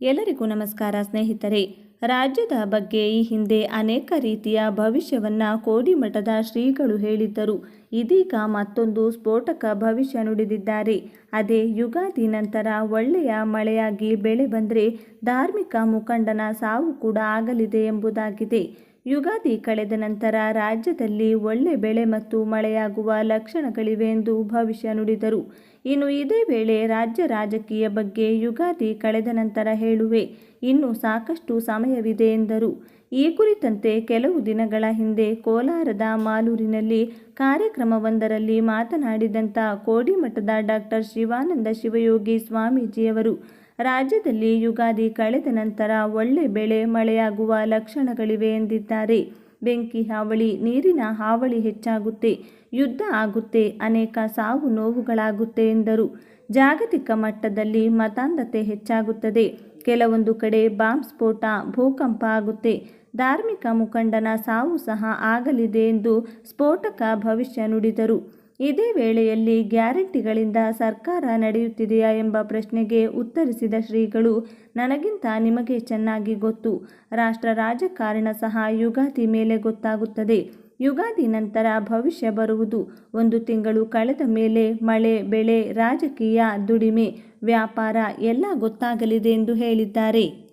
ಎಲ್ಲರಿಗೂ ನಮಸ್ಕಾರ ಸ್ನೇಹಿತರೆ. ರಾಜ್ಯದ ಬಗ್ಗೆ ಈ ಹಿಂದೆ ಅನೇಕ ರೀತಿಯ ಭವಿಷ್ಯವನ್ನು ಕೋಡಿಮಠದ ಶ್ರೀಗಳು ಹೇಳಿದ್ದರು. ಇದೀಗ ಮತ್ತೊಂದು ಸ್ಫೋಟಕ ಭವಿಷ್ಯ ನುಡಿದಿದ್ದಾರೆ. ಅದೇ ಯುಗಾದಿ ನಂತರ ಒಳ್ಳೆಯ ಮಳೆಯಾಗಿ ಬೆಳೆ ಬಂದರೆ ಧಾರ್ಮಿಕ ಮುಖಂಡನ ಸಾವು ಕೂಡ ಆಗಲಿದೆ ಎಂಬುದಾಗಿದೆ. ಯುಗಾದಿ ಕಳೆದ ನಂತರ ರಾಜ್ಯದಲ್ಲಿ ಒಳ್ಳೆ ಬೆಳೆ ಮತ್ತು ಮಳೆಯಾಗುವ ಲಕ್ಷಣಗಳಿವೆ ಎಂದು ಭವಿಷ್ಯ ನುಡಿದರು. ಇನ್ನು ಇದೇ ವೇಳೆ ರಾಜ್ಯ ರಾಜಕೀಯ ಬಗ್ಗೆ ಯುಗಾದಿ ಕಳೆದ ನಂತರ ಹೇಳುವೆ. ಇನ್ನು ಸಾಕಷ್ಟು ಸಮಯವಿದೆ ಎಂದರು. ಈ ಕುರಿತಂತೆ ಕೆಲವು ದಿನಗಳ ಹಿಂದೆ ಕೋಲಾರದ ಮಾಲೂರಿನಲ್ಲಿ ಕಾರ್ಯಕ್ರಮವೊಂದರಲ್ಲಿ ಮಾತನಾಡಿದಂಥ ಕೋಡಿಮಠದ ಡಾಕ್ಟರ್ ಶಿವಾನಂದ ಶಿವಯೋಗಿ ಸ್ವಾಮೀಜಿಯವರು ರಾಜ್ಯದಲ್ಲಿ ಯುಗಾದಿ ಕಳೆದ ನಂತರ ಒಳ್ಳೆ ಬೆಳೆ, ಮಳೆಯಾಗುವ ಲಕ್ಷಣಗಳಿವೆ ಎಂದಿದ್ದಾರೆ. ಬೆಂಕಿ ಹಾವಳಿ, ನೀರಿನ ಹಾವಳಿ ಹೆಚ್ಚಾಗುತ್ತೆ. ಯುದ್ಧ ಆಗುತ್ತೆ, ಅನೇಕ ಸಾವು ನೋವುಗಳಾಗುತ್ತೆ ಎಂದರು. ಜಾಗತಿಕ ಮಟ್ಟದಲ್ಲಿ ಮತಾಂಧತೆ ಹೆಚ್ಚಾಗುತ್ತದೆ. ಕೆಲವೊಂದು ಕಡೆ ಬಾಂಬ್ ಸ್ಫೋಟ, ಭೂಕಂಪ ಆಗುತ್ತೆ. ಧಾರ್ಮಿಕ ಮುಖಂಡನ ಸಾವು ಸಹ ಆಗಲಿದೆ ಎಂದು ಸ್ಫೋಟಕ ಭವಿಷ್ಯ ನುಡಿದರು. ಇದೇ ವೇಳೆಯಲ್ಲಿ ಗ್ಯಾರಂಟಿಗಳಿಂದ ಸರ್ಕಾರ ನಡೆಯುತ್ತಿದೆಯಾ ಎಂಬ ಪ್ರಶ್ನೆಗೆ ಉತ್ತರಿಸಿದ ಶ್ರೀಗಳು, ನನಗಿಂತ ನಿಮಗೆ ಚೆನ್ನಾಗಿ ಗೊತ್ತು. ರಾಷ್ಟ್ರ ರಾಜಕಾರಣ ಸಹ ಯುಗಾದಿ ಮೇಲೆ ಗೊತ್ತಾಗುತ್ತದೆ. ಯುಗಾದಿ ನಂತರ ಭವಿಷ್ಯ ಬರುವುದು. ಒಂದು ತಿಂಗಳು ಕಳೆದ ಮೇಲೆ ಮಳೆ, ಬೆಳೆ, ರಾಜಕೀಯ, ದುಡಿಮೆ, ವ್ಯಾಪಾರ ಎಲ್ಲ ಗೊತ್ತಾಗಲಿದೆ ಎಂದು ಹೇಳಿದ್ದಾರೆ.